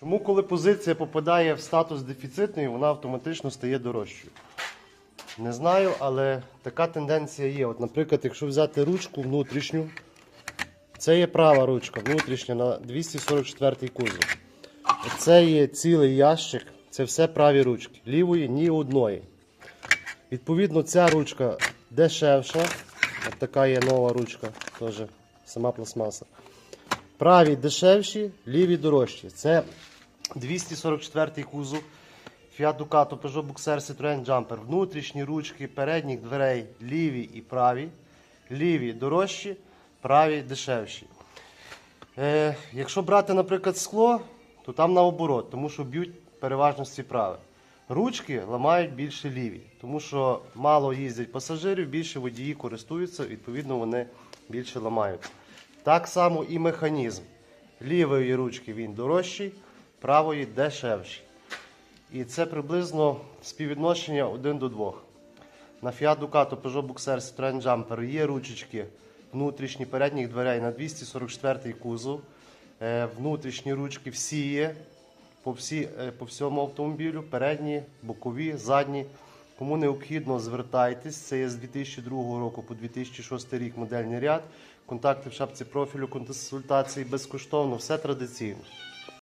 Чому, коли позиція попадає в статус дефіцитної, вона автоматично стає дорожчою? Не знаю, але така тенденція є. От, наприклад, якщо взяти ручку внутрішню, це є права ручка внутрішня на 244 кузов. Це є цілий ящик, це все праві ручки. Лівої ні одної. Відповідно, ця ручка дешевша. От така є нова ручка, теж сама пластмаса. Праві дешевші, ліві дорожчі. Це 244 кузов. Fiat Ducato, Peugeot Boxer, Citroën Jumper. Внутрішні ручки передніх дверей ліві і праві. Ліві дорожчі, праві дешевші. Е, якщо брати, наприклад, скло, то там наоборот, тому що б'ють переважно всі праві. Ручки ламають більше ліві, тому що мало їздять пасажирів, більше водії користуються, відповідно, вони більше ламають. Так само і механізм. Лівої ручки він дорожчий, правої дешевший. І це приблизно співвідношення 1 до 2. На Fiat Ducato, Peugeot Boxer, Citroën Jumper є ручечки внутрішні передніх дверей на 244 кузов. Е, Внутрішні ручки всі є по, всі, е, по всьому автомобілю. Передні, бокові, задні. Кому необхідно, звертайтесь. Це є з 2002 року по 2006 рік модельний ряд. Контакти в шапці профілю, консультації безкоштовно, все традиційно.